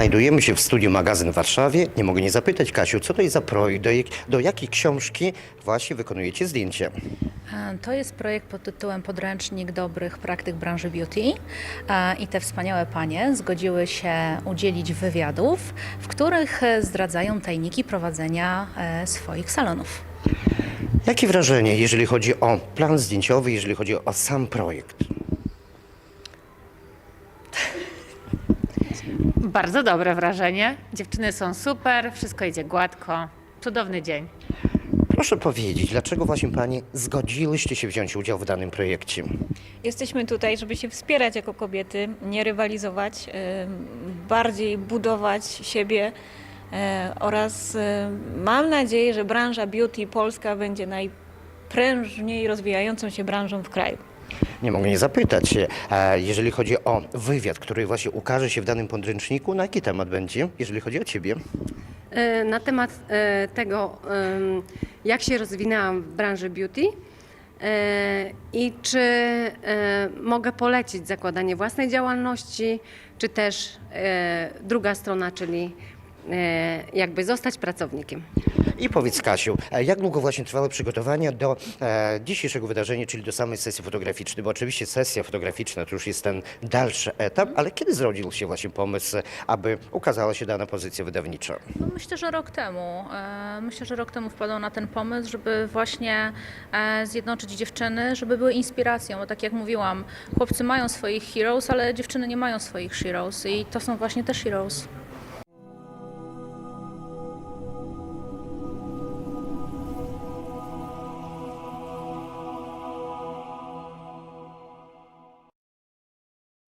Znajdujemy się w studiu magazyn w Warszawie. Nie mogę nie zapytać, Kasiu, co to jest za projekt, do, do jakiej książki właśnie wykonujecie zdjęcie? To jest projekt pod tytułem Podręcznik dobrych praktyk branży beauty i te wspaniałe panie zgodziły się udzielić wywiadów, w których e, zdradzają tajniki prowadzenia e, swoich salonów. Jakie wrażenie, jeżeli chodzi o plan zdjęciowy, jeżeli chodzi o sam projekt? Bardzo dobre wrażenie. Dziewczyny są super, wszystko idzie gładko. Cudowny dzień. Proszę powiedzieć, dlaczego właśnie Panie zgodziłyście się wziąć udział w danym projekcie? Jesteśmy tutaj, żeby się wspierać jako kobiety, nie rywalizować, bardziej budować siebie oraz mam nadzieję, że branża beauty polska będzie najprężniej rozwijającą się branżą w kraju. Nie mogę nie zapytać, e, jeżeli chodzi o wywiad, który właśnie ukaże się w danym podręczniku, na jaki temat będzie, jeżeli chodzi o Ciebie? E, na temat e, tego, jak się rozwinęłam w branży beauty i czy mogę polecić zakładanie własnej działalności, czy też druga strona, czyli jakby zostać pracownikiem. I powiedz Kasiu, e, jak długo właśnie trwały przygotowania do e, dzisiejszego wydarzenia, czyli do samej sesji fotograficznej? Bo oczywiście sesja fotograficzna to już jest ten dalszy etap, ale kiedy zrodził się właśnie pomysł, aby ukazała się dana pozycja wydawnicza? No, myślę, że rok temu. e, Myślę, że rok temu wpadł na ten pomysł, żeby właśnie e, zjednoczyć dziewczyny, żeby były inspiracją. Bo tak jak mówiłam, chłopcy mają swoich heroes, ale dziewczyny nie mają swoich heroes i to są właśnie te heroes.